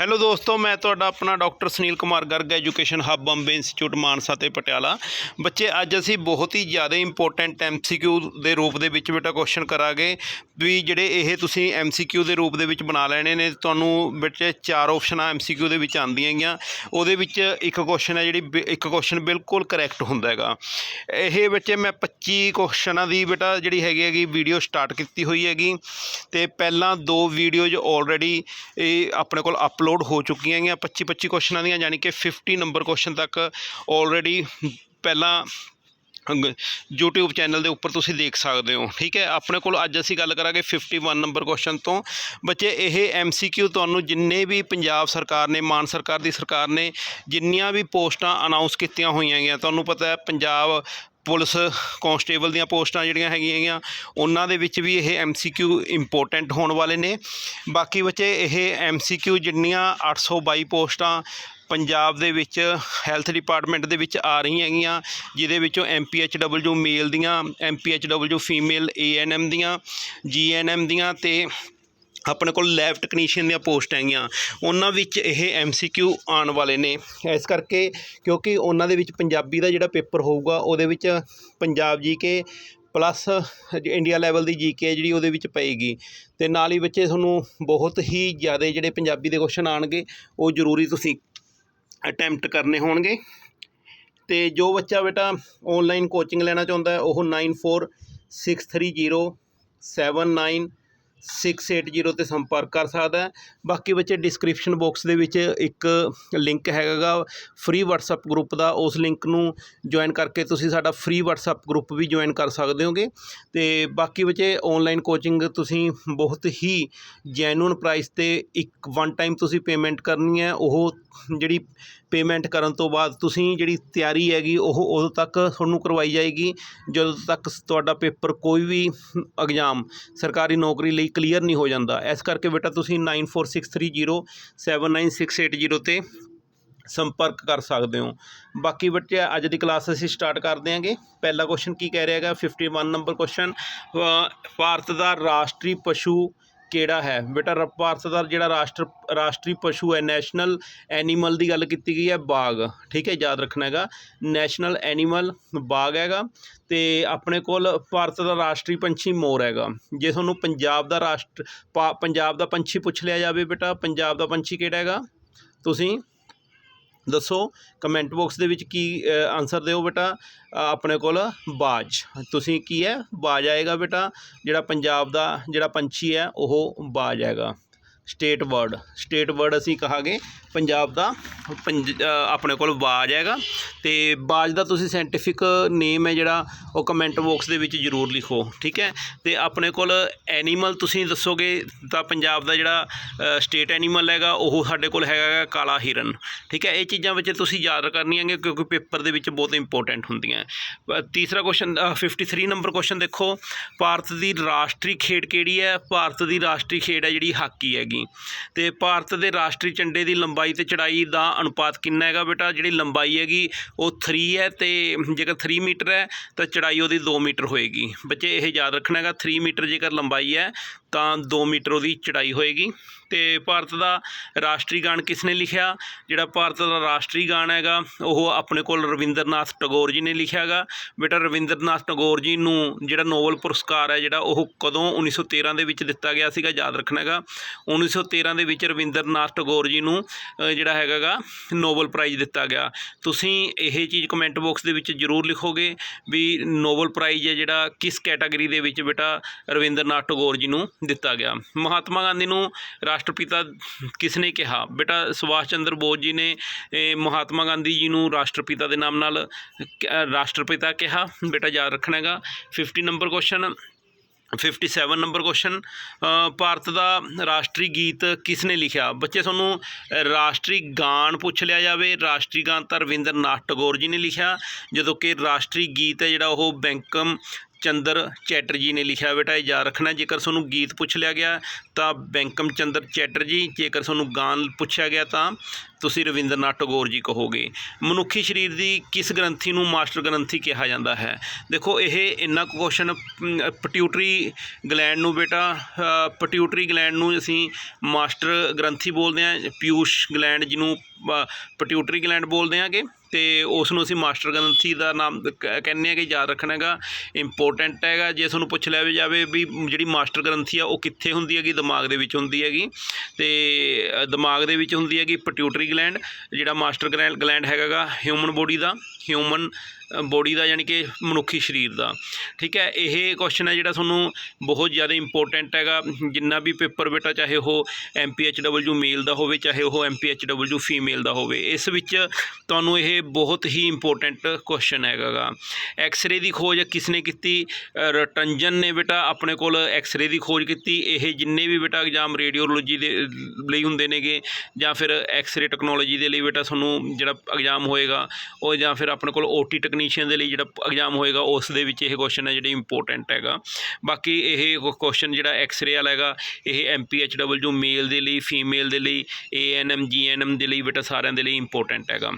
Hello ਦੋਸਤੋ, ਮੈਂ ਤੁਹਾਡਾ ਆਪਣਾ doctor Sunil Kumar Garg education hub Bombay institute Mansa ਤੇ ਪਟਿਆਲਾ। ਬੱਚੇ, ਅੱਜ ਅਸੀਂ ਬਹੁਤ ਹੀ ਜ਼ਿਆਦਾ ਇੰਪੋਰਟੈਂਟ ਐਮਸੀਕਿਊ ਦੇ ਰੂਪ ਦੇ ਵਿੱਚ ਬੇਟਾ ਕੁਐਸਚਨ ਕਰਾਂਗੇ। ਵੀ ਜਿਹੜੇ ਇਹ ਤੁਸੀਂ ਐਮਸੀਕਿਊ ਦੇ ਰੂਪ ਦੇ ਵਿੱਚ ਬਣਾ ਲੈਣੇ ਨੇ, ਤੁਹਾਨੂੰ ਬੱਚੇ ਚਾਰ ਆਪਸ਼ਨਾਂ ਐਮਸੀਕਿਊ ਦੇ ਵਿੱਚ ਆਉਂਦੀਆਂ ਗੀਆਂ ਉਹਦੇ ਵਿੱਚ ਇੱਕ ਕੁਐਸਚਨ ਹੈ ਜਿਹੜੀ ਬਿ- ਇੱਕ ਕੁਐਸਚਨ ਬਿਲਕੁਲ ਕਰੈਕਟ ਹੁੰਦਾ ਹੈਗਾ। ਇਹ ਬੱਚੇ, ਮੈਂ 25 ਕੁਐਸਚਨਾਂ ਦੀ ਬੇਟਾ ਜਿਹੜੀ ਹੈਗੀ ਹੈਗੀ ਵੀਡੀਓ ਸਟਾਰਟ ਕੀਤੀ ਹੋਈ ਹੈਗੀ। ਤੇ ਪਹਿਲਾਂ ਦੋ ਵੀਡੀਓਜ਼ ਆਲਰੇਡੀ ਇਹ ਆਪਣੇ ਕੋਲ ਅਪਲੋਡ ਹੋ ਚੁੱਕੀਆਂ ਹੈਗੀਆਂ 25 25 ਕੁਐਸਚਨਾਂ ਦੀਆਂ ਯਾਨੀ ਕਿ 50 ਨੰਬਰ ਕੁਐਸਚਨ ਤੱਕ ਆਲਰੇਡੀ ਪਹਿਲਾਂ ਅੰਗ- YouTube ਚੈਨਲ ਦੇ ਉੱਪਰ ਤੁਸੀਂ ਦੇਖ ਸਕਦੇ ਹੋ, ਠੀਕ ਹੈ? ਆਪਣੇ ਕੋਲ ਅੱਜ ਅਸੀਂ ਗੱਲ ਕਰਾਂਗੇ 51 ਨੰਬਰ ਕੁਐਸਚਨ ਤੋਂ। ਬੱਚੇ, ਇਹ MCQ ਤੁਹਾਨੂੰ ਜਿੰਨੇ ਵੀ ਪੰਜਾਬ ਸਰਕਾਰ ਨੇ, ਮਾਨ ਸਰਕਾਰ ਦੀ ਸਰਕਾਰ ਨੇ ਜਿੰਨੀਆਂ ਵੀ ਪੋਸਟਾਂ ਅਨਾਉਂਸ ਕੀਤੀਆਂ ਹੋਈਆਂ ਹੈਗੀਆਂ ਤੁਹਾਨੂੰ ਪਤਾ ਹੈ ਪੰਜਾਬ ਪੁਲਿਸ ਕਾਂਸਟੇਬਲ ਦੀਆਂ ਪੋਸਟਾਂ ਜਿਹੜੀਆਂ ਹੈਗੀਆਂ ਹੈਗੀਆਂ, ਉਹਨਾਂ ਦੇ ਵਿੱਚ ਵੀ ਇਹ MCQ ਇੰਪੋਰਟੈਂਟ ਹੋਣ ਵਾਲੇ ਨੇ। ਬਾਕੀ ਬੱਚੇ, ਇਹ MCQ ਜਿੰਨੀਆਂ 822 ਪੋਸਟਾਂ ਪੰਜਾਬ ਦੇ ਵਿੱਚ ਹੈਲਥ ਡਿਪਾਰਟਮੈਂਟ ਦੇ ਵਿੱਚ ਆ ਰਹੀਆਂ ਹੈਗੀਆਂ, ਜਿਹਦੇ ਵਿੱਚੋਂ MPHW ਮੇਲ ਦੀਆਂ MPHW ਫੀਮੇਲ ANM ਦੀਆਂ GNM ਦੀਆਂ ਤੇ ਆਪਣੇ ਕੋਲ ਲੈਬ ਟੈਕਨੀਸ਼ੀਅਨ ਦੀਆਂ ਪੋਸਟ ਹੈਗੀਆਂ। ਉਹਨਾਂ ਵਿੱਚ ਇਹ MCQ ਆਉਣ ਵਾਲੇ ਨੇ। ਇਸ ਕਰਕੇ ਕਿਉਂਕਿ ਉਹਨਾਂ ਦੇ ਵਿੱਚ ਪੰਜਾਬੀ ਦਾ ਜਿਹੜਾ ਪੇਪਰ ਹੋਊਗਾ, ਉਹਦੇ ਵਿੱਚ Punjab GK plus India level ਦੀ ਜੀਕੇ ਜਿਹੜੀ ਉਹਦੇ ਵਿੱਚ ਪਏਗੀ। ਤੇ ਨਾਲ ਹੀ ਬੱਚੇ ਤੁਹਾਨੂੰ ਬਹੁਤ ਹੀ ਜ਼ਿਆਦਾ ਜਿਹੜੇ ਪੰਜਾਬੀ ਦੇ ਕੁਐਸਚਨ ਆਣਗੇ ਉਹ ਜ਼ਰੂਰੀ ਤੁਸੀਂ ਅਟੈਂਪਟ ਕਰਨੇ ਹੋਣਗੇ। ਤੇ ਜੋ ਬੱਚਾ ਬੇਟਾ ਆਨਲਾਈਨ ਕੋਚਿੰਗ ਲੈਣਾ ਚਾਹੁੰਦਾ ਹੈ ਉਹ 9463079680 ਤੇ ਸੰਪਰਕ ਕਰ ਸਕਦਾ ਬਾਕੀ ਬੱਚੇ ਡਿਸਕ੍ਰਿਪਸ਼ਨ ਬਾਕਸ ਦੇ ਵਿੱਚ ਇੱਕ ਲਿੰਕ ਹੈਗਾ ਫ੍ਰੀ WhatsApp ਗਰੁੱਪ ਦਾ। ਉਸ ਲਿੰਕ ਨੂੰ ਜੁਆਇਨ ਕਰਕੇ ਤੁਸੀਂ ਸਾਡਾ ਫ੍ਰੀ WhatsApp ਗਰੁੱਪ ਵੀ ਜੁਆਇਨ ਕਰ ਸਕਦੇ ਹੋਗੇ। ਤੇ ਬਾਕੀ ਬੱਚੇ ਆਨਲਾਈਨ ਕੋਚਿੰਗ ਤੁਸੀਂ ਬਹੁਤ ਹੀ ਜੈਨੂਨ ਪ੍ਰਾਈਸ ਤੇ ਇੱਕ ਵਨ ਟਾਈਮ ਤੁਸੀਂ ਪੇਮੈਂਟ ਕਰਨੀ ਹੈ। ਉਹ ਜਿਹੜੀ ਪੇਮੈਂਟ ਕਰਨ ਤੋਂ ਬਾਅਦ ਤੁਸੀਂ ਜਿਹੜੀ ਤਿਆਰੀ ਹੈਗੀ, ਉਹ ਉਦੋਂ ਤੱਕ ਤੁਹਾਨੂੰ ਕਰਵਾਈ ਜਾਏਗੀ। ਜਦੋਂ ਤੱਕ ਤੁਹਾਡਾ ਪੇਪਰ ਕੋਈ ਵੀ ਐਗਜ਼ਾਮ ਸਰਕਾਰੀ ਨੌਕਰੀ ਲਈ ਕਲੀਅਰ ਨਹੀਂ ਹੋ ਜਾਂਦਾ। ਇਸ ਕਰਕੇ ਬੇਟਾ ਤੁਸੀਂ 9463079680 ਤੇ ਸੰਪਰਕ ਕਰ ਸਕਦੇ ਹੋ। ਬਾਕੀ ਬੱਚੇ, ਅੱਜ ਦੀ ਕਲਾਸ ਅਸੀਂ ਸਟਾਰਟ ਕਰ ਦਿਆਂਗੇ। ਪਹਿਲਾ ਕੁਐਸਚਨ ਕੀ ਕਹਿ ਰਿਹਾ ਹੈਗਾ? 51 ਨੰਬਰ ਕੁਐਸਚਨ ਭਾਰਤ ਦਾ ਰਾਸ਼ਟਰੀ ਪਸ਼ੂ ਕਿਹੜਾ ਹੈ? ਬੇਟਾ, ਰ- ਭਾਰਤ ਦਾ ਜਿਹੜਾ ਰਾਸ਼ਟਰ, ਰਾਸ਼ਟਰੀ ਪਸ਼ੂ ਹੈ, ਨੈਸ਼ਨਲ ਐਨੀਮਲ ਦੀ ਗੱਲ ਕੀਤੀ ਗਈ ਹੈ, ਬਾਗ। ਠੀਕ ਹੈ, ਯਾਦ ਰੱਖਣਾ ਹੈਗਾ। ਨੈਸ਼ਨਲ ਐਨੀਮਲ ਬਾਗ ਹੈਗਾ ਤੇ ਆਪਣੇ ਕੋਲ ਭਾਰਤ ਦਾ ਰਾਸ਼ਟਰੀ ਪੰਛੀ ਮੋਰ ਹੈਗਾ। ਜੇ ਤੁਹਾਨੂੰ ਪੰਜਾਬ ਦਾ ਰਾਸ਼ਟਰ ਪਾ- ਪੰਜਾਬ ਦਾ ਪੰਛੀ ਪੁੱਛ ਲਿਆ ਜਾਵੇ ਬੇਟਾ, ਪੰਜਾਬ ਦਾ ਪੰਛੀ ਕਿਹੜਾ ਹੈਗਾ? ਤੁਸੀਂ? ਦੱਸੋ ਕਮੈਂਟ ਬਾਕਸ ਦੇ ਵਿੱਚ ਕੀ ਆਨਸਰ ਦਿਓ ਬੇਟਾ। ਆਪਣੇ ਕੋਲ ਬਾਜ। ਤੁਸੀਂ ਕੀ ਹੈ? ਬਾਜ ਆਏਗਾ ਬੇਟਾ। ਜਿਹੜਾ ਪੰਜਾਬ ਦਾ ਜਿਹੜਾ ਪੰਛੀ ਹੈ, ਉਹ ਬਾਜ ਆਏਗਾ। ਸਟੇਟ ਵਰਡ ਸਟੇਟ ਵਰਡ ਅਸੀਂ ਕਹਾਂਗੇ ਪੰਜਾਬ ਦਾ ਪੰਜ ਆਪਣੇ ਕੋਲ ਬਾਜ ਹੈਗਾ। ਤੇ ਬਾਜ ਦਾ ਤੁਸੀਂ ਸਾਇੰਟੀਫਿਕ ਨੇਮ ਹੈ ਜਿਹੜਾ ਉਹ ਕਮੈਂਟ ਬਾਕਸ ਦੇ ਵਿੱਚ ਜ਼ਰੂਰ ਲਿਖੋ ਠੀਕ ਹੈ? ਤੇ ਆਪਣੇ ਕੋਲ ਐਨੀਮਲ ਤੁਸੀਂ ਦੱਸੋਗੇ ਤਾਂ ਪੰਜਾਬ ਦਾ ਜਿਹੜਾ ਸਟੇਟ ਐਨੀਮਲ ਹੈਗਾ ਉਹ ਸਾਡੇ ਕੋਲ ਹੈਗਾ ਗਾ ਕਾਲਾ ਹਿਰਨ ਠੀਕ ਹੈ? ਇਹ ਚੀਜ਼ਾਂ ਵਿੱਚ ਤੁਸੀਂ ਯਾਦ ਕਰਨੀਆਂ ਨੇ ਕਿਉਂਕਿ ਪੇਪਰ ਦੇ ਵਿੱਚ ਬਹੁਤ ਇੰਪੋਰਟੈਂਟ ਹੁੰਦੀਆਂ। ਅ, ਤੀਸਰਾ ਕੁਐਸਚਨ 53 ਨੰਬਰ ਕੁਐਸਚਨ ਦੇਖੋ। ਭਾਰਤ ਦੀ ਰਾਸ਼ਟਰੀ ਖੇਡ ਕਿਹੜੀ ਹੈ? ਭਾਰਤ ਦੀ ਰਾਸ਼ਟਰੀ ਖੇਡ ਹੈ ਜਿਹੜੀ ਹਾਕੀ ਹੈਗੀ। ਤੇ ਭਾਰਤ ਦੇ ਰਾਸ਼ਟਰੀ ਝੰਡੇ ਦੀ ਲੰਬਾਈ ਤੇ ਚੜਾਈ ਦਾ ਅਨੁਪਾਤ ਕਿੰਨਾ ਹੈਗਾ ਬੇਟਾ? ਜਿਹੜੀ ਲੰਬਾਈ ਹੈਗੀ, ਉਹ 3 ਹੈ ਤੇ ਜੇਕਰ 3 ਮੀਟਰ ਹੈ, ਤਾਂ ਚੜਾਈ ਉਹਦੀ 2 ਮੀਟਰ ਹੋਏਗੀ। ਬੱਚੇ, ਇਹ ਯਾਦ ਰੱਖਣਾ ਹੈਗਾ 3 ਮੀਟਰ ਜੇਕਰ ਲੰਬਾਈ ਹੈ, ਤਾਂ 2 ਮੀਟਰ ਉਹਦੀ ਚੜਾਈ ਹੋਏਗੀ। ਤੇ ਭਾਰਤ ਦਾ ਰਾਸ਼ਟਰੀ ਗਾਣ ਕਿਸ ਨੇ ਲਿਖਿਆ? ਜਿਹੜਾ ਭਾਰਤ ਦਾ ਰਾਸ਼ਟਰੀ ਗਾਣ ਹੈਗਾ, ਉਹ ਆਪਣੇ ਕੋਲ ਰਵਿੰਦਰਨਾਥ ਟੈਗੋਰ ਜੀ ਨੇ ਲਿਖਿਆ ਹੈਗਾ। ਬੇਟਾ, ਰਵਿੰਦਰਨਾਥ ਟੈਗੋਰ ਜੀ ਨੂੰ ਜਿਹੜਾ ਨੋਬਲ ਪੁਰਸਕਾਰ ਹੈ, ਜਿਹੜਾ ਉਹ ਕਦੋਂ 1913 ਦੇ ਵਿੱਚ ਦਿੱਤਾ ਗਿਆ ਸੀਗਾ, ਯਾਦ ਰੱਖਣਾ ਹੈਗਾ। 1913 ਦੇ ਵਿੱਚ ਰਵਿੰਦਰ ਨਾਥ ਟੈਗੋਰ ਜੀ ਨੂੰ ਜਿਹੜਾ ਹੈਗਾ ਗਾ ਨੋਬਲ ਪ੍ਰਾਈਜ਼ ਦਿੱਤਾ ਗਿਆ। ਤੁਸੀਂ ਇਹ ਚੀਜ਼ ਕਮੈਂਟ ਬਾਕਸ ਦੇ ਵਿੱਚ ਜ਼ਰੂਰ ਲਿਖੋਗੇ ਵੀ ਨੋਬਲ ਪ੍ਰਾਈਜ਼ ਹੈ ਜਿਹੜਾ ਕਿਸ ਕੈਟਾਗਰੀ ਦੇ ਵਿੱਚ ਬੇਟਾ ਰਵਿੰਦਰ ਨਾਥ ਟੈਗੋਰ ਜੀ ਨੂੰ ਦਿੱਤਾ ਗਿਆ। ਮਹਾਤਮਾ ਗਾਂਧੀ ਨੂੰ ਰਾਸ਼ਟਰਪਿਤਾ ਕਿਸ ਨੇ ਕਿਹਾ? ਬੇਟਾ ਸੁਭਾਸ਼ ਚੰਦਰ ਬੋਸ ਜੀ ਨੇ ਮਹਾਤਮਾ ਗਾਂਧੀ ਜੀ ਨੂੰ ਰਾਸ਼ਟਰਪਿਤਾ ਦੇ ਨਾਮ ਨਾਲ ਕ- ਰਾਸ਼ਟਰਪਿਤਾ ਕਿਹਾ। ਬੇਟਾ ਯਾਦ ਰੱਖਣਾ ਹੈਗਾ। 50 number question 57 number question Bharat ਦਾ ਰਾਸ਼ਟਰੀ ਗੀਤ ਕਿਸ ਨੇ ਲਿਖਿਆ? ਬੱਚੇ, ਤੁਹਾਨੂੰ ਰਾਸ਼ਟਰੀ ਗਾਨ ਪੁੱਛ ਲਿਆ ਜਾਵੇ। ਰਾਸ਼ਟਰੀ ਗਾਨ ਤਾਂ ਰਵਿੰਦਰ ਨਾਥ ਟੈਗੋਰ ਜੀ ਨੇ ਲਿਖਿਆ, ਜਦੋਂ ਕਿ ਰਾਸ਼ਟਰੀ ਗੀਤ ਹੈ ਜਿਹੜਾ ਉਹ ਬੈਂਕਮ ਚੰਦਰ ਚੈਟਰਜੀ ਨੇ ਲਿਖਿਆ। ਬੇਟਾ, ਇਹ ਯਾਦ ਰੱਖਣਾ, ਜੇਕਰ ਤੁਹਾਨੂੰ ਗੀਤ ਪੁੱਛ ਲਿਆ ਗਿਆ ਤਾਂ ਬੈਂਕਮ ਚੰਦਰ ਚੈਟਰਜੀ, ਜੇਕਰ ਤੁਹਾਨੂੰ ਗਾਨ ਪੁੱਛਿਆ ਗਿਆ ਤਾਂ ਤੁਸੀਂ ਰਵਿੰਦਰਨਾਥ ਟੈਗੋਰ ਜੀ ਕਹੋਗੇ। ਮਨੁੱਖੀ ਸਰੀਰ ਦੀ ਕਿਸ ਗ੍ਰੰਥੀ ਨੂੰ ਮਾਸਟਰ ਗ੍ਰੰਥੀ ਕਿਹਾ ਜਾਂਦਾ ਹੈ? ਦੇਖੋ, ਇਹ ਇੰਨਾ ਕੁਐਸਚਨ ਪਟਿਊਟਰੀ ਗਲੈਂਡ ਨੂੰ ਬੇਟਾ ਪਟਿਊਟਰੀ ਗਲੈਂਡ ਨੂੰ ਅਸੀਂ ਮਾਸਟਰ ਗ੍ਰੰਥੀ ਬੋਲਦੇ ਹਾਂ ਪਿਊਸ਼ ਗਲੈਂਡ ਜਿਹਨੂੰ ਪਟਿਊਟਰੀ ਗਲੈਂਡ ਬੋਲਦੇ ਆਂਗੇ ਤੇ ਉਸ ਨੂੰ ਅਸੀਂ ਮਾਸਟਰ ਗ੍ਰੰਥੀ ਦਾ ਨਾਮ ਕਹਿੰਦੇ ਆ ਕਿ ਯਾਦ ਰੱਖਣਾ ਹੈਗਾ। ਇੰਪੋਰਟੈਂਟ ਹੈਗਾ, ਜੇ ਤੁਹਾਨੂੰ ਪੁੱਛ ਲਿਆ ਵੀ ਜਾਵੇ ਵੀ ਜਿਹੜੀ ਮਾਸਟਰ ਗ੍ਰੰਥੀ ਆ, ਉਹ ਕਿੱਥੇ ਹੁੰਦੀ ਹੈਗੀ? ਦਿਮਾਗ ਦੇ ਵਿੱਚ ਹੁੰਦੀ ਹੈਗੀ ਤੇ ਦਿਮਾਗ ਦੇ ਵਿੱਚ ਹੁੰਦੀ ਹੈਗੀ ਪਟਿਊਟਰੀ ਗਲੈਂਡ ਜਿਹੜਾ ਮਾਸਟਰ ਗਲੈਂਡ ਗਲੈਂਡ ਹੈਗਾਗਾ ਹਿਊਮਨ ਬੋਡੀ ਦਾ ਹਿਊਮਨ ਬੋਡੀ ਦਾ ਯਾਨੀ ਕਿ ਮਨੁੱਖੀ ਸਰੀਰ ਦਾ। ਠੀਕ ਹੈ, ਇਹ ਕੁਐਸਚਨ ਹੈ ਜਿਹੜਾ ਤੁਹਾਨੂੰ ਬਹੁਤ ਜ਼ਿਆਦਾ ਇੰਪੋਰਟੈਂਟ ਹੈਗਾ। ਜਿੰਨਾ ਵੀ ਪੇਪਰ ਬੇਟਾ, ਚਾਹੇ ਉਹ ਐਮਪੀਐਚਡਬਲਯੂ ਮੇਲ ਦਾ ਹੋਵੇ, ਚਾਹੇ ਉਹ ਐਮਪੀਐਚਡਬਲਯੂ ਫੀਮੇਲ ਦਾ ਹੋਵੇ, ਇਸ ਵਿੱਚ ਤੁਹਾਨੂੰ ਇਹ ਬਹੁਤ ਹੀ ਇੰਪੋਰਟੈਂਟ ਕੁਐਸਚਨ ਹੈਗਾਗਾ। ਐਕਸ-ਰੇ ਦੀ ਖੋਜ ਕਿਸ ਨੇ ਕੀਤੀ ਰਟੰਜਨ ਨੇ ਬੇਟਾ ਆਪਣੇ ਕੋਲ ਐਕਸ-ਰੇ ਦੀ ਖੋਜ ਕੀਤੀ। ਇਹ ਜਿੰਨੇ ਵੀ ਬੇਟਾ ਐਗਜ਼ਾਮ ਰੇਡੀਓਲੋਜੀ ਦੇ ਲਈ ਹੁੰਦੇ ਨੇਗੇ, ਜਾਂ ਫਿਰ ਐਕਸ-ਰੇ ਟੈਕਨੋਲੋਜੀ ਦੇ ਲਈ ਬੇਟਾ ਤੁਹਾਨੂੰ ਜਿਹੜਾ ਐਗਜ਼ਾਮ ਹੋਏਗਾ, ਉਹ ਜਾਂ ਫਿਰ ਆਪਣੇ ਕੋਲ ਓਟੀ ਟੈਕਨੀਸ਼ੀਅਨ ਦੇ ਲਈ ਜਿਹੜਾ ਐਗਜ਼ਾਮ ਹੋਏਗਾ, ਉਸ ਦੇ ਵਿੱਚ ਇਹ ਕੁਐਸਚਨ ਹੈ ਜਿਹੜੀ ਇੰਪੋਰਟੈਂਟ ਹੈਗਾ। ਬਾਕੀ ਇਹ ਕੁਐਸਚਨ ਜਿਹੜਾ ਐਕਸ-ਰੇ ਵਾਲਾ ਹੈਗਾ, ਇਹ ਐਮਪੀਐਚਡਬਲਯੂ ਮੇਲ ਦੇ ਲਈ ਫੀਮੇਲ ਦੇ ਲਈ ਏਐਨਐਮ ਜੀਐਨਐਮ ਦੇ ਲਈ ਬੇਟਾ ਸਾਰਿਆਂ ਦੇ ਲਈ ਇੰਪੋਰਟੈਂਟ ਹੈਗਾ।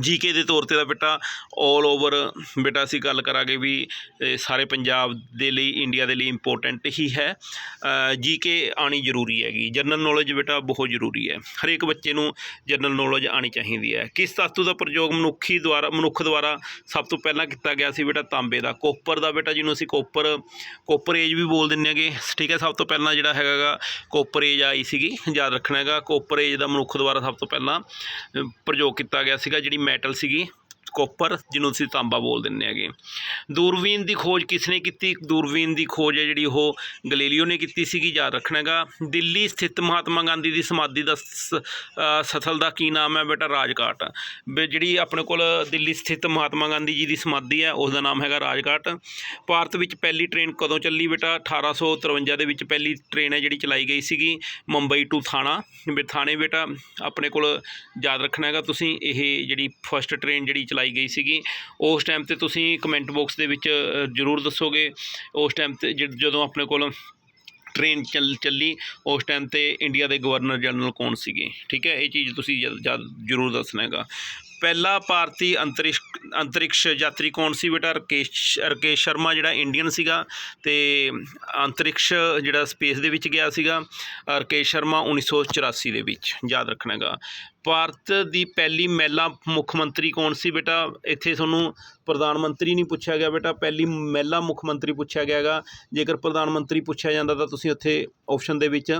ਜੀਕੇ ਦੇ ਤੌਰ ਤੇ ਦਾ ਬੇਟਾ 올 ਓਵਰ ਬੇਟਾ ਅਸੀਂ ਗੱਲ ਕਰਾਂਗੇ ਵੀ ਇਹ ਸਾਰੇ ਪੰਜਾਬ ਦੇ ਲਈ ਇੰਡੀਆ ਦੇ ਲਈ ਇੰਪੋਰਟੈਂਟ ਹੀ ਹੈ। ਜੀਕੇ ਆਣੀ ਜ਼ਰੂਰੀ ਹੈਗੀ। ਜਨਰਲ ਨੌਲੇਜ ਬੇਟਾ ਬਹੁਤ ਜ਼ਰੂਰੀ ਹੈ। ਹਰੇਕ ਬੱਚੇ ਨੂੰ ਜਨਰਲ ਨੌਲੇਜ ਆਣੀ ਚਾਹੀਦੀ ਹੈ। ਕਿਸ ਤੱਤੂ ਦਾ ਪ੍ਰਯੋਗ ਮਨੁੱਖੀ ਦੁਆਰਾ, ਮਨੁੱਖ ਦੁਆਰਾ ਸਭ ਤੋਂ ਪਹਿਲਾਂ ਕੀਤਾ ਗਿਆ ਸੀ ਬੇਟਾ? ਤਾਂਬੇ ਦਾ। ਕੋਪਰ ਦਾ ਬੇਟਾ ਜਿਹਨੂੰ ਅਸੀਂ ਕੋਪਰ ਕੋਪਰ ਏਜ ਵੀ ਬੋਲ ਦਿੰਦੇ ਹਾਂਗੇ। ਠੀਕ ਹੈ, ਸਭ ਤੋਂ ਪਹਿਲਾਂ ਜਿਹੜਾ ਹੈਗਾਗਾ ਕੋਪਰ ਏਜ ਆਈ ਸੀਗੀ। ਯਾਦ ਰੱਖਣਾ ਹੈਗਾ ਕੋਪਰ ਏਜ ਦਾ ਮਨੁੱਖ ਦੁਆਰਾ ਸਭ ਤੋਂ ਪਹਿਲਾਂ ਪ੍ਰਯੋਗ ਕੀਤਾ ਗਿਆ ਸੀਗਾ, ਜਿਹੜੀ ਮੈਟਲ ਸੀਗੀ। ਕੋਪਰ, ਜਿਹਨੂੰ ਅਸੀਂ ਤਾਂਬਾ ਬੋਲ ਦਿੰਦੇ ਹੈਗੇ। ਦੂਰਬੀਨ ਦੀ ਖੋਜ ਕਿਸਨੇ ਕੀਤੀ? ਦੂਰਬੀਨ ਦੀ ਖੋਜ ਹੈ ਜਿਹੜੀ ਉਹ ਗਲੀਲੀਓ ਨੇ ਕੀਤੀ ਸੀਗੀ, ਯਾਦ ਰੱਖਣਾ ਹੈਗਾ। ਦਿੱਲੀ ਸਥਿਤ ਮਹਾਤਮਾ ਗਾਂਧੀ ਦੀ ਸਮਾਧੀ ਦਾ ਸ- ਸਥਲ ਦਾ ਕੀ ਨਾਮ ਹੈ ਬੇਟਾ? ਰਾਜਘਾਟ। ਵੀ ਜਿਹੜੀ ਆਪਣੇ ਕੋਲ ਦਿੱਲੀ ਸਥਿਤ ਮਹਾਤਮਾ ਗਾਂਧੀ ਜੀ ਦੀ ਸਮਾਧੀ ਹੈ ਉਸ ਦਾ ਨਾਮ ਹੈਗਾ ਰਾਜਘਾਟ। ਭਾਰਤ ਵਿੱਚ ਪਹਿਲੀ ਟ੍ਰੇਨ ਕਦੋਂ ਚੱਲੀ ਬੇਟਾ? 1853 ਦੇ ਵਿੱਚ ਪਹਿਲੀ ਟ੍ਰੇਨ ਹੈ ਜਿਹੜੀ ਚਲਾਈ ਗਈ ਸੀਗੀ, ਮੁੰਬਈ ਟੂ ਥਾਣਾ। ਵੀ ਥਾਣੇ ਬੇਟਾ, ਆਪਣੇ ਕੋਲ ਯਾਦ ਰੱਖਣਾ ਹੈਗਾ ਤੁਸੀਂ, ਇਹ ਜਿਹੜੀ ਫਸਟ ਟ੍ਰੇਨ ਜਿਹੜੀ ਚਲਾਈ ਗਈ ਸੀਗੀ। ਉਸ ਟਾਈਮ ਤੇ ਤੁਸੀਂ ਕਮੈਂਟ ਬਾਕਸ ਦੇ ਵਿੱਚ ਜ਼ਰੂਰ ਦੱਸੋਗੇ। ਉਸ ਟਾਈਮ ਤੇ ਜਦੋਂ ਆਪਣੇ ਕੋਲ ਟ੍ਰੇਨ ਚੱਲ, ਚੱਲੀ, ਉਸ ਟਾਈਮ ਤੇ ਇੰਡੀਆ ਦੇ ਗਵਰਨਰ ਜਨਰਲ ਕੌਣ ਸੀਗੇ? ਠੀਕ ਹੈ, ਇਹ ਚੀਜ਼ ਤੁਸੀਂ ਜ਼ਰੂਰ ਦੱਸਣਾ ਹੈਗਾ। ਪਹਿਲਾ ਭਾਰਤੀ ਅੰਤਰਿਕਸ਼ ਅੰਤਰਿਕਸ਼ ਯਾਤਰੀ ਕੌਣ ਸੀ ਬੇਟਾ? ਰਕੇਸ਼ ਰਕੇਸ਼ ਸ਼ਰਮਾ ਜਿਹੜਾ ਇੰਡੀਅਨ ਸੀਗਾ ਤੇ ਅੰਤਰਿਕਸ਼ ਜਿਹੜਾ ਸਪੇਸ ਦੇ ਵਿੱਚ ਗਿਆ ਸੀਗਾ ਰਕੇਸ਼ ਸ਼ਰਮਾ 1984 ਦੇ ਵਿੱਚ, ਯਾਦ ਰੱਖਣਾ ਹੈਗਾ ਭਾਰਤ ਦੀ ਪਹਿਲੀ ਮਹਿਲਾ ਮੁੱਖ ਮੰਤਰੀ ਕੌਣ ਸੀ ਬੇਟਾ? ਇੱਥੇ ਤੁਹਾਨੂੰ ਪ੍ਰਧਾਨ ਮੰਤਰੀ ਨਹੀਂ ਪੁੱਛਿਆ ਗਿਆ ਬੇਟਾ, ਪਹਿਲੀ ਮਹਿਲਾ ਮੁੱਖ ਮੰਤਰੀ ਪੁੱਛਿਆ ਗਿਆ ਹੈਗਾ। ਜੇਕਰ ਪ੍ਰਧਾਨ ਮੰਤਰੀ ਪੁੱਛਿਆ ਜਾਂਦਾ ਤਾਂ ਤੁਸੀਂ ਉੱਥੇ ਆਪਸ਼ਨ ਦੇ ਵਿੱਚ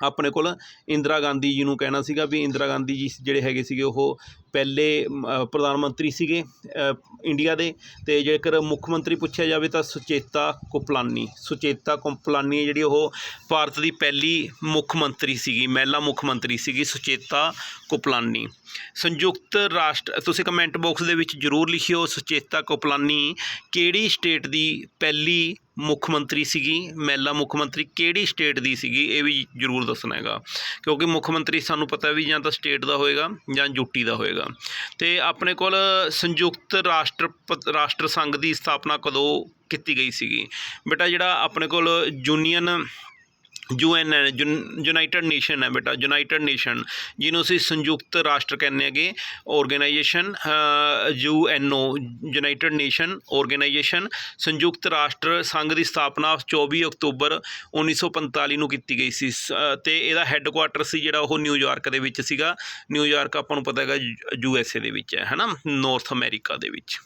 ਆਪਣੇ ਕੋਲ ਇੰਦਰਾ ਗਾਂਧੀ ਜੀ ਨੂੰ ਕਹਿਣਾ ਸੀਗਾ ਵੀ ਇੰਦਰਾ ਗਾਂਧੀ ਜੀ ਜਿਹੜੇ ਹੈਗੇ ਸੀਗੇ ਉਹ ਪਹਿਲੇ ਪ੍ਰਧਾਨ ਮੰਤਰੀ ਸੀਗੇ ਇੰਡੀਆ ਦੇ ਅਤੇ ਜੇਕਰ ਮੁੱਖ ਮੰਤਰੀ ਪੁੱਛਿਆ ਜਾਵੇ ਤਾਂ ਸੁਚੇਤਾ ਕੁਪਲਾਨੀ ਸੁਚੇਤਾ ਕੁਪਲਾਨੀ ਜਿਹੜੀ ਉਹ ਭਾਰਤ ਦੀ ਪਹਿਲੀ ਮੁੱਖ ਮੰਤਰੀ ਸੀਗੀ, ਮਹਿਲਾ ਮੁੱਖ ਮੰਤਰੀ ਸੀਗੀ, ਸੁਚੇਤਾ ਕੁਪਲਾਨੀ। ਸੰਯੁਕਤ ਰਾਸ਼ਟਰ, ਤੁਸੀਂ ਕਮੈਂਟ ਬਾਕਸ ਦੇ ਵਿੱਚ ਜਰੂਰ ਲਿਖਿਓ, ਸੁਚੇਤਾ ਕੁਪਲਾਨੀ ਕਿਹੜੀ ਸਟੇਟ ਦੀ ਪਹਿਲੀ ਮੁੱਖ ਮੰਤਰੀ ਸੀਗੀ, ਮਹਿਲਾ ਮੁੱਖ ਮੰਤਰੀ ਕਿਹੜੀ ਸਟੇਟ ਦੀ ਸੀਗੀ, ਇਹ ਵੀ ਜਰੂਰ ਦੱਸਣਾ ਹੈਗਾ। ਕਿਉਂਕਿ ਮੁੱਖ ਮੰਤਰੀ ਸਾਨੂੰ ਪਤਾ ਵੀ ਜਾਂ ਤਾਂ ਸਟੇਟ ਦਾ ਹੋਏਗਾ ਜਾਂ ਯੂਟੀ ਦਾ ਹੋਏਗਾ। ਤੇ ਆਪਣੇ ਕੋਲ ਸੰਯੁਕਤ ਰਾਸ਼ਟਰ ਰਾਸ਼ਟਰ ਸੰਘ ਦੀ ਸਥਾਪਨਾ ਕਦੋਂ ਕੀਤੀ ਗਈ ਸੀਗੀ? ਬੇਟਾ, ਜਿਹੜਾ ਆਪਣੇ ਕੋਲ ਯੂਨੀਅਨ ਯੂਐਨ ਹੈ ਯੂਨਾਈਟਿਡ ਨੇਸ਼ਨ ਹੈ ਬੇਟਾ ਯੂਨਾਈਟਿਡ ਨੇਸ਼ਨ ਜਿਹਨੂੰ ਅਸੀਂ ਸੰਯੁਕਤ ਰਾਸ਼ਟਰ ਕਹਿੰਦੇ ਹੈਗੇ organisation UNO United Nation organisation ਸੰਯੁਕਤ ਰਾਸ਼ਟਰ ਸੰਘ ਦੀ ਸਥਾਪਨਾ 24 ਅਕਤੂਬਰ 1945 ਨੂੰ ਕੀਤੀ ਗਈ ਸੀ। ਸ- ਅ, ਤੇ ਇਹਦਾ ਹੈੱਡਕੁਆਟਰ ਸੀ ਜਿਹੜਾ ਉਹ ਨਿਊਯਾਰਕ ਦੇ ਵਿੱਚ ਸੀਗਾ। ਨਿਊਯਾਰਕ ਆਪਾਂ ਨੂੰ ਪਤਾ ਹੈਗਾ ਯੂਐਸਏ ਦੇ ਵਿੱਚ ਹੈ ਹਨਾ? ਨਾਰਥ ਅਮਰੀਕਾ ਦੇ ਵਿੱਚ।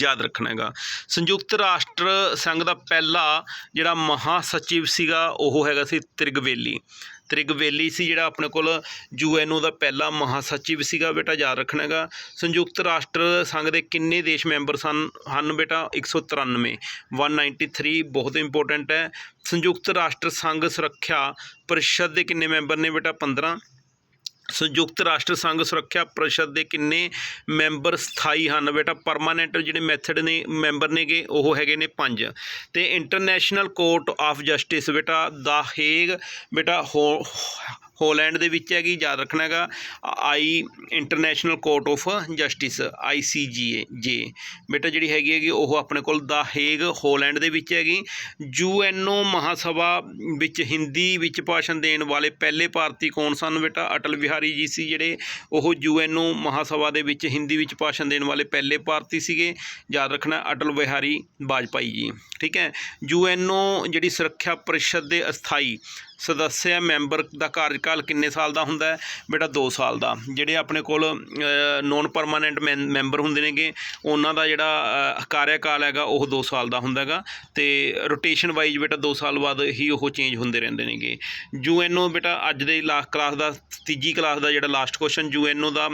ਯਾਦ ਰੱਖਣਾ ਹੈਗਾ। ਸੰਯੁਕਤ ਰਾਸ਼ਟਰ ਸੰਘ ਦਾ ਪਹਿਲਾ ਜਿਹੜਾ ਮਹਾ ਸਚਿਵ ਸੀਗਾ, ਉਹ ਹੈਗਾ ਸੀ ਤ੍ਰਿਗਵੇਲੀ। ਤ੍ਰਿਗਵੇਲੀ ਸੀ ਜਿਹੜਾ ਆਪਣੇ ਕੋਲ ਯੂਐਨਓ ਦਾ ਪਹਿਲਾ ਮਹਾਸਚਿਵ ਸੀਗਾ ਬੇਟਾ, ਯਾਦ ਰੱਖਣਾ ਹੈਗਾ। ਸੰਯੁਕਤ ਰਾਸ਼ਟਰ ਸੰਘ ਦੇ ਕਿੰਨੇ ਦੇਸ਼ ਮੈਂਬਰ ਸਨ? ਹਨ ਬੇਟਾ 193 193 ਬਹੁਤ ਇੰਪੋਰਟੈਂਟ ਹੈ। ਸੰਯੁਕਤ ਰਾਸ਼ਟਰ ਸੰਘ ਸੁਰੱਖਿਆ ਪਰਿਸ਼ਦ ਦੇ ਕਿੰਨੇ ਮੈਂਬਰ ਨੇ ਬੇਟਾ? 15 ਸੰਯੁਕਤ ਰਾਸ਼ਟਰ ਸੰਘ ਸੁਰੱਖਿਆ ਪਰਿਸ਼ਦ ਦੇ ਕਿੰਨੇ ਮੈਂਬਰ ਸਥਾਈ ਹਨ? ਬੇਟਾ ਪਰਮਾਨੈਂਟ ਜਿਹੜੇ ਮੈਥਡ ਨੇ, ਮੈਂਬਰ ਨੇਗੇ, ਉਹ ਹੈਗੇ ਨੇ ਪੰਜ। ਤੇ ਇੰਟਰਨੈਸ਼ਨਲ ਕੋਰਟ ਆਫ ਜਸਟਿਸ ਬੇਟਾ, ਦਾ ਹੇਗ, ਬੇਟਾ, ਹੋ ਹੋਲੈਂਡ ਦੇ ਵਿੱਚ ਹੈਗੀ, ਯਾਦ ਰੱਖਣਾ ਹੈਗਾ I international court of justice, I C G A, J. ਬੇਟਾ ਜਿਹੜੀ ਹੈਗੀ ਹੈਗੀ, ਉਹ ਆਪਣੇ ਕੋਲ ਦਾ ਹੇਗ ਹੋਲੈਂਡ ਦੇ ਵਿੱਚ ਹੈਗੀ। ਯੂਐਨਓ ਮਹਾਸਭਾ ਵਿੱਚ ਹਿੰਦੀ ਵਿੱਚ ਭਾਸ਼ਣ ਦੇਣ ਵਾਲੇ ਪਹਿਲੇ ਭਾਰਤੀ ਕੌਣ ਸਨ ਬੇਟਾ? ਅਟਲ ਬਿਹਾਰੀ ਜੀ ਸੀ ਜਿਹੜੇ, ਉਹ ਯੂਐਨਓ ਮਹਾਸਭਾ ਦੇ ਵਿੱਚ ਹਿੰਦੀ ਵਿੱਚ ਭਾਸ਼ਣ ਦੇਣ ਵਾਲੇ ਪਹਿਲੇ ਭਾਰਤੀ ਸੀਗੇ। ਯਾਦ ਰੱਖਣਾ, ਅਟਲ ਬਿਹਾਰੀ ਵਾਜਪਾਈ ਜੀ। ਠੀਕ ਹੈ? ਯੂਐਨਓ ਜਿਹੜੀ ਸੁਰੱਖਿਆ ਪਰਿਸ਼ਦ ਦੇ ਅਸਥਾਈ ਸਦੱਸਿਆ ਮੈਂਬਰ ਦਾ ਕਾਰਜਕਾਲ ਕਿੰਨੇ ਸਾਲ ਦਾ ਹੁੰਦਾ ਹੈ? ਬੇਟਾ 2 ਸਾਲ ਦਾ। ਜਿਹੜੇ ਆਪਣੇ ਕੋਲ ਨੋਨ ਪਰਮਾਨੈਂਟ ਮੈਂਬਰ ਹੁੰਦੇ ਨੇਗੇ ਉਹਨਾਂ ਦਾ ਜਿਹੜਾ ਅ, ਕਾਰਜਕਾਲ ਹੈਗਾ ਉਹ 2 ਸਾਲ ਦਾ ਹੁੰਦਾ ਹੈਗਾ। ਤੇ ਰੋਟੇਸ਼ਨ ਵਾਈਜ਼ ਬੇਟਾ 2 ਸਾਲ ਬਾਅਦ ਹੀ ਉਹ ਚੇਂਜ ਹੁੰਦੇ ਰਹਿੰਦੇ ਨੇਗੇ। ਯੂਐਨਓ ਬੇਟਾ ਅੱਜ ਦੇ ਲਾਸਟ ਕਲਾਸ ਦਾ ਤੀਜੀ ਕਲਾਸ ਦਾ ਜਿਹੜਾ ਲਾਸਟ ਕੁਐਸਚਨ ਯੂਐਨਓ ਦਾ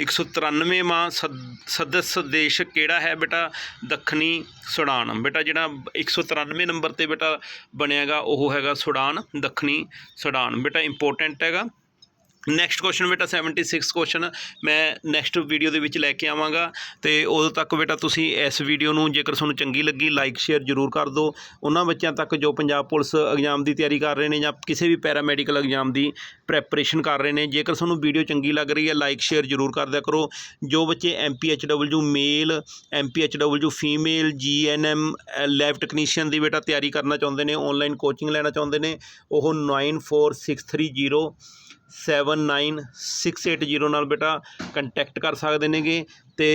193ਵਾਂ ਸਦਸ ਦੇਸ਼ ਕਿਹੜਾ ਹੈ ਬੇਟਾ? ਦੱਖਣੀ ਸੁਡਾਨ। ਬੇਟਾ ਜਿਹੜਾ 193 ਨੰਬਰ ਤੇ ਬੇਟਾ ਬਣਿਆਗਾ ਉਹ ਹੈਗਾ ਸੁਡਾਨ ਦੱਖਣੀ ਸੁਡਾਨ। ਬੇਟਾ ਇੰਪੋਰਟੈਂਟ ਹੈਗਾ। ਨੈਕਸਟ ਕੁਐਸਚਨ ਬੇਟਾ 76 ਕੁਐਸਚਨ ਮੈਂ ਨੈਕਸਟ ਵੀਡੀਓ ਦੇ ਵਿੱਚ ਲੈ ਕੇ ਆਵਾਂਗਾ ਤੇ ਉਦੋਂ ਤੱਕ ਬੇਟਾ ਤੁਸੀਂ ਇਸ ਵੀਡੀਓ ਨੂੰ ਜੇਕਰ ਤੁਹਾਨੂੰ ਚੰਗੀ ਲੱਗੀ ਲਾਈਕ ਸ਼ੇਅਰ ਜ਼ਰੂਰ ਕਰ ਦਿਓ। ਉਹਨਾਂ ਬੱਚਿਆਂ ਤੱਕ ਜੋ ਪੰਜਾਬ ਪੁਲਿਸ ਐਗਜ਼ਾਮ ਦੀ ਤਿਆਰੀ ਕਰ ਰਹੇ ਨੇ ਜਾਂ ਕਿਸੇ ਵੀ ਪੈਰਾਮੈਡੀਕਲ ਐਗਜ਼ਾਮ ਦੀ ਪ੍ਰੈਪਰੇਸ਼ਨ ਕਰ ਰਹੇ ਨੇ, ਜੇਕਰ ਤੁਹਾਨੂੰ ਵੀਡੀਓ ਚੰਗੀ ਲੱਗ ਰਹੀ ਹੈ ਲਾਈਕ ਸ਼ੇਅਰ ਜ਼ਰੂਰ ਕਰ ਦਿਆ ਕਰੋ। ਜੋ ਬੱਚੇ MPHW male MPHW female GNM lab technician ਦੀ ਬੇਟਾ ਤਿਆਰੀ ਕਰਨਾ ਚਾਹੁੰਦੇ ਨੇ ਆਨਲਾਈਨ ਕੋਚਿੰਗ ਲੈਣਾ ਚਾਹੁੰਦੇ ਨੇ, ਉਹ 94630 79680 ਨਾਲ ਬੇਟਾ ਕੰਟੈਕਟ ਕਰ ਸਕਦੇ ਨੇਗੇ ਤੇ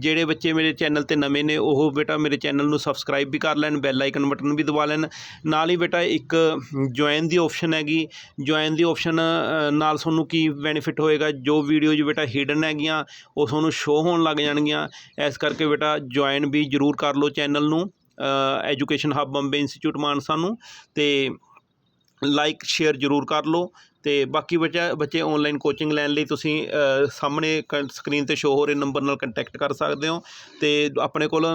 ਜਿਹੜੇ ਬੱਚੇ ਮੇਰੇ ਚੈਨਲ ਤੇ ਨਵੇਂ ਨੇ, ਉਹ ਬੇਟਾ ਮੇਰੇ ਚੈਨਲ ਨੂੰ ਸਬਸਕ੍ਰਾਈਬ ਵੀ ਕਰ ਲੈਣ, ਬੈਲ ਆਈਕਨ ਬਟਨ ਵੀ ਦਬਾ ਲੈਣ। ਨਾਲ ਹੀ ਬੇਟਾ ਇੱਕ ਜੁਆਇਨ ਦੀ ਆਪਸ਼ਨ ਹੈਗੀ। ਜੁਆਇਨ ਦੀ ਆਪਸ਼ਨ ਨਾਲ ਤੁਹਾਨੂੰ ਕੀ ਬੈਨੀਫਿਟ ਹੋਏਗਾ? ਜੋ ਵੀਡੀਓਜ਼ ਬੇਟਾ ਹਿਡਨ ਹੈਗੀਆਂ, ਉਹ ਤੁਹਾਨੂੰ ਸ਼ੋ ਹੋਣ ਲੱਗ ਜਾਣਗੀਆਂ। ਇਸ ਕਰਕੇ ਬੇਟਾ ਜੁਆਇਨ ਵੀ ਜਰੂਰ ਕਰ ਲਓ ਚੈਨਲ ਨੂੰ education hub Bombay institute Mansa ਨੂੰ ਤੇ ਲਾਈਕ ਸ਼ੇਅਰ ਜ਼ਰੂਰ ਕਰ ਲਓ। ਅਤੇ ਬਾਕੀ ਬੱਚਾ ਬੱਚੇ ਔਨਲਾਈਨ ਕੋਚਿੰਗ ਲੈਣ ਲਈ ਤੁਸੀਂ ਸਾਹਮਣੇ ਕ ਸਕਰੀਨ ਤੇ ਸ਼ੋ ਹੋ ਰਹੇ ਨੰਬਰ ਨਾਲ ਕੰਟੈਕਟ ਕਰ ਸਕਦੇ ਹੋ ਅਤੇ ਆਪਣੇ ਕੋਲ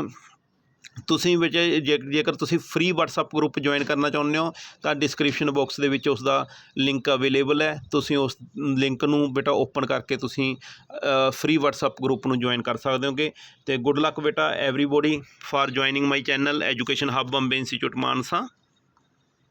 ਤੁਸੀਂ ਵਿੱਚ ਜੇ- ਜੇਕਰ ਤੁਸੀਂ ਫ੍ਰੀ ਵਟਸਐਪ ਗਰੁੱਪ ਜੁਆਇਨ ਕਰਨਾ ਚਾਹੁੰਦੇ ਹੋ, ਤਾਂ ਡਿਸਕ੍ਰਿਪਸ਼ਨ ਬਾਕਸ ਦੇ ਵਿੱਚ ਉਸ ਦਾ ਲਿੰਕ ਅਵੇਲੇਬਲ ਹੈ। ਤੁਸੀਂ ਉਸ ਲਿੰਕ ਨੂੰ ਬੇਟਾ ਓਪਨ ਕਰਕੇ ਤੁਸੀਂ ਫ੍ਰੀ ਵਟਸਐਪ ਗਰੁੱਪ ਨੂੰ ਜੁਆਇਨ ਕਰ ਸਕਦੇ ਹੋਗੇ। ਅਤੇ ਗੁੱਡ ਲੱਕ ਬੇਟਾ everybody for joining my channel education hub Bombay institute Mansa